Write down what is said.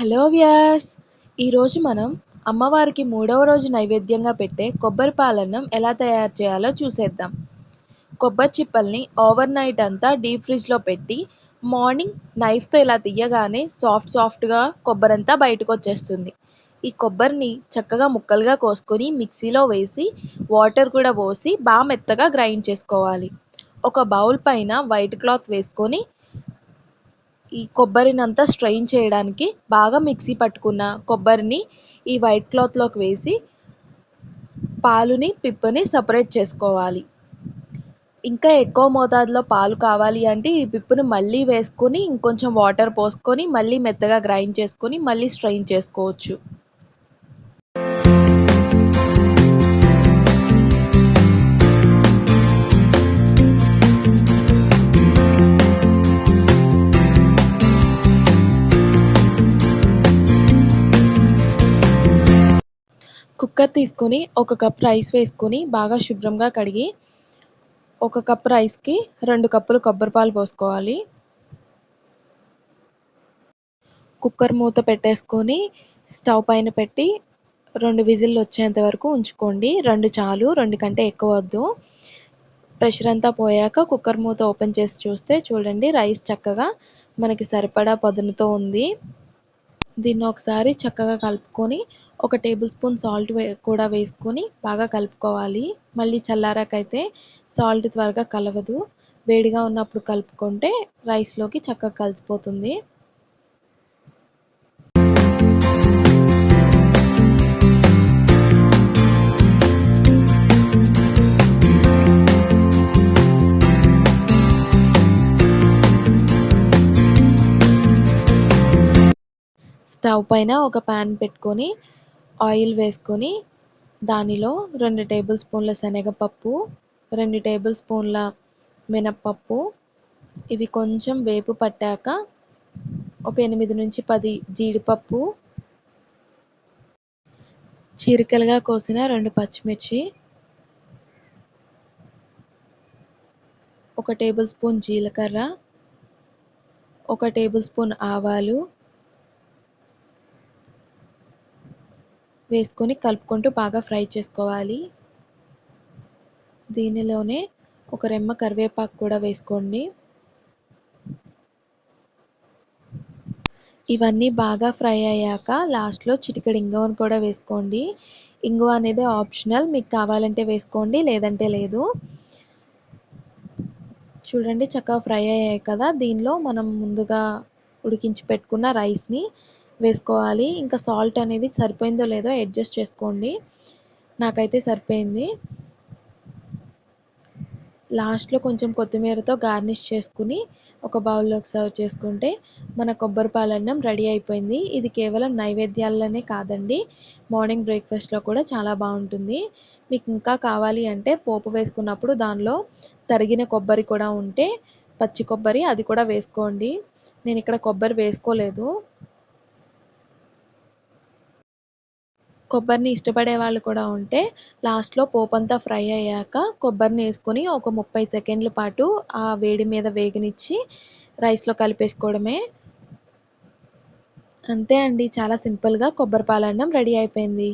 Hello Vyas ఈరోజు మనం అమ్మవారికి మూడవ రోజు నైవేద్యంగా పెట్టే కొబ్బరి పాలన్నం ఎలా తయారు చేయాలో చూసేద్దాం. కొబ్బరి చిప్పల్ని ఓవర్ నైట్ అంతా డీప్ ఫ్రిడ్జ్లో పెట్టి మార్నింగ్ నైఫ్తో ఇలా తీయగానే సాఫ్ట్ సాఫ్ట్గా కొబ్బరి అంతా బయటకు వచ్చేస్తుంది ఈ కొబ్బరిని చక్కగా ముక్కలుగా కోసుకొని మిక్సీలో వేసి వాటర్ కూడా పోసి బాగా మెత్తగా గ్రైండ్ చేసుకోవాలి. ఒక బౌల్ పైన వైట్ క్లాత్ వేసుకొని ఈ కొబ్బరినంతా స్ట్రెయిన్ చేయడానికి బాగా మిక్సీ పట్టుకున్న కొబ్బరిని ఈ వైట్ క్లాత్లోకి వేసి పాలుని పిప్పని సపరేట్ చేసుకోవాలి. ఇంకా ఎక్కువ మోతాదులో పాలు కావాలి అంటే ఈ పిప్పుని మళ్ళీ వేసుకొని ఇంకొంచెం వాటర్ పోసుకొని మళ్ళీ మెత్తగా గ్రైండ్ చేసుకొని మళ్ళీ స్ట్రెయిన్ చేసుకోవచ్చు. కుక్కర్ తీసుకొని ఒక కప్ రైస్ వేసుకొని బాగా శుభ్రంగా కడిగి ఒక కప్ రైస్కి రెండు కప్పులు కొబ్బరి పాలు పోసుకోవాలి. కుక్కర్ మూత పెట్టేసుకొని స్టవ్ పైన పెట్టి రెండు విజిల్లు వచ్చేంత వరకు ఉంచుకోండి. రెండు చాలు రెండు కంటే ఎక్కువ వద్దు. ప్రెషర్ అంతా పోయాక కుక్కర్ మూత ఓపెన్ చేసి చూస్తే చూడండి రైస్ చక్కగా మనకి సరిపడా పదునుతో ఉంది. దీన్ని ఒకసారి చక్కగా కలుపుకొని ఒక టేబుల్ స్పూన్ సాల్ట్ కూడా వేసుకొని బాగా కలుపుకోవాలి. మళ్ళీ చల్లారాకైతే సాల్ట్ త్వరగా కలవదు. వేడిగా ఉన్నప్పుడు కలుపుకుంటే రైస్లోకి చక్కగా కలిసిపోతుంది. స్టవ్ పైన ఒక ప్యాన్ పెట్టుకొని ఆయిల్ వేసుకొని దానిలో రెండు టేబుల్ స్పూన్ల శనగపప్పు రెండు టేబుల్ స్పూన్ల మినప్పప్పు ఇవి కొంచెం వేపు పట్టాక ఒక ఎనిమిది నుంచి పది జీడిపప్పు చీరికలుగా కోసిన రెండు పచ్చిమిర్చి ఒక టేబుల్ స్పూన్ జీలకర్ర ఒక టేబుల్ స్పూన్ ఆవాలు వేసుకొని కలుపుకుంటూ బాగా ఫ్రై చేసుకోవాలి. దీనిలోనే ఒక రెమ్మ కరివేపాకు కూడా వేసుకోండి. ఇవన్నీ బాగా ఫ్రై అయ్యాక లాస్ట్లో చిటికెడు ఇంగువను కూడా వేసుకోండి. ఇంగువ అనేది ఆప్షనల్. మీకు కావాలంటే వేసుకోండి లేదంటే లేదు. చూడండి చక్కగా ఫ్రై అయ్యాయి కదా. దీనిలో మనం ముందుగా ఉడికించి పెట్టుకున్న రైస్ని వేసుకోవాలి. ఇంకా సాల్ట్ అనేది సరిపోయిందో లేదో అడ్జస్ట్ చేసుకోండి. నాకైతే సరిపోయింది. లాస్ట్లో కొంచెం కొత్తిమీరతో గార్నిష్ చేసుకుని ఒక బౌల్లోకి సర్వ్ చేసుకుంటే మన కొబ్బరి పాలన్నం రెడీ అయిపోయింది. ఇది కేవలం నైవేద్యాలనే కాదండి. మార్నింగ్ బ్రేక్ఫాస్ట్లో కూడా చాలా బాగుంటుంది. మీకు ఇంకా కావాలి అంటే పోపు వేసుకున్నప్పుడు దానిలో తరిగిన కొబ్బరి కూడా ఉంటే పచ్చి కొబ్బరి అది కూడా వేసుకోండి. నేను ఇక్కడ కొబ్బరి వేసుకోలేదు. కొబ్బరిని ఇష్టపడే వాళ్ళు కూడా ఉంటే లాస్ట్లో పోపంతా ఫ్రై అయ్యాక కొబ్బరిని వేసుకొని ఒక ముప్పై సెకండ్ల పాటు ఆ వేడి మీద వేగనిచ్చి రైస్లో కలిపేసుకోవడమే. అంతే అండి చాలా సింపుల్గా కొబ్బరి పాలన్నం రెడీ అయిపోయింది.